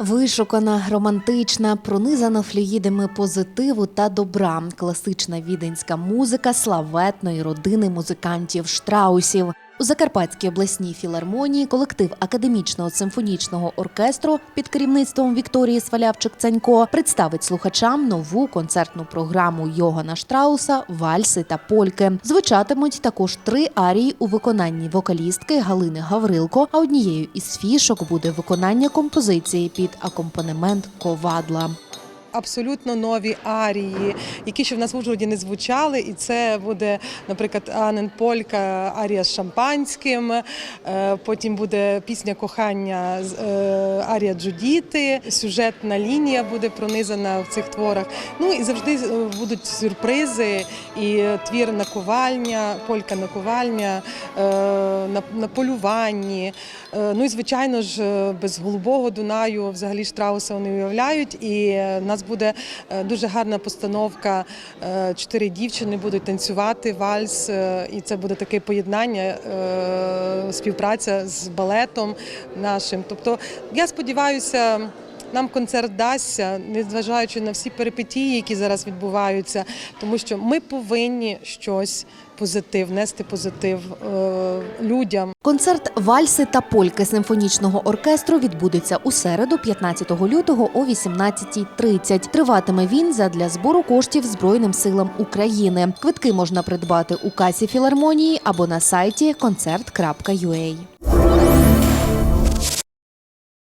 Вишукана, романтична, пронизана флюїдами позитиву та добра, класична віденська музика славетної родини музикантів штраусів. У Закарпатській обласній філармонії колектив академічного симфонічного оркестру під керівництвом Вікторії Свалявчик-Цанько представить слухачам нову концертну програму Йогана Штрауса Вальси та польки. Звучатимуть також три арії у виконанні вокалістки Галини Гаврилко. А однією із фішок буде виконання композиції під акомпанемент ковадла. Абсолютно нові арії, які ще в нас в Ужгороді не звучали. І це буде, наприклад, Анен Полька, арія з шампанським. е, Потім буде пісня кохання е, арія Джудіти. Сюжетна лінія буде пронизана в цих творах. Ну і завжди е, будуть сюрпризи. І твір наковальня, полька наковальня, е, на, полюванні. Ну і звичайно ж, без голубого Дунаю взагалі Штрауса вони уявляють. І нас буде е, дуже гарна постановка. Е, Чотири дівчини будуть танцювати вальс, е, і це буде таке поєднання, співпраця з балетом нашим. Тобто, я сподіваюся. Нам концерт дасться, незважаючи на всі перипетії, які зараз відбуваються, тому що ми повинні щось позитив, нести позитив е, людям. Концерт Вальси та польки симфонічного оркестру відбудеться у середу, 15 лютого о 18.30. Триватиме він задля збору коштів Збройним силам України. Квитки можна придбати у касі філармонії або на сайті концерт.ua.